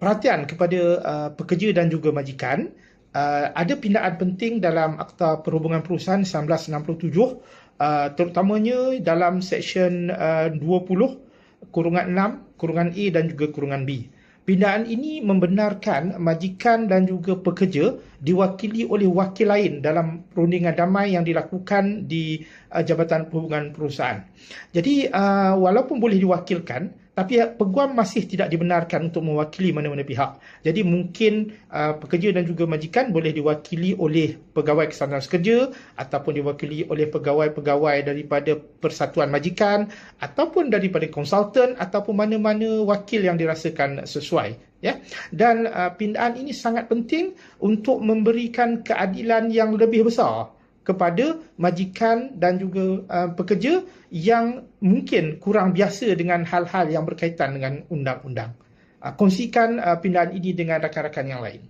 perhatian kepada uh, pekerja dan juga majikan, uh, ada pindaan penting dalam Akta Perhubungan Perusahaan 1967 uh, terutamanya dalam Seksyen uh, 20 kurungan 6, kurungan A dan juga kurungan B. Pindaan ini membenarkan majikan dan juga pekerja diwakili oleh wakil lain dalam perundingan damai yang dilakukan di uh, Jabatan Perhubungan Perusahaan. Jadi uh, walaupun boleh diwakilkan tapi peguam masih tidak dibenarkan untuk mewakili mana-mana pihak. Jadi mungkin uh, pekerja dan juga majikan boleh diwakili oleh pegawai kesatuan kerja ataupun diwakili oleh pegawai-pegawai daripada persatuan majikan ataupun daripada konsultan ataupun mana-mana wakil yang dirasakan sesuai ya dan uh, pindaan ini sangat penting untuk memberikan keadilan yang lebih besar kepada majikan dan juga uh, pekerja yang mungkin kurang biasa dengan hal-hal yang berkaitan dengan undang-undang. Uh, kongsikan uh, pindaan ini dengan rakan-rakan yang lain.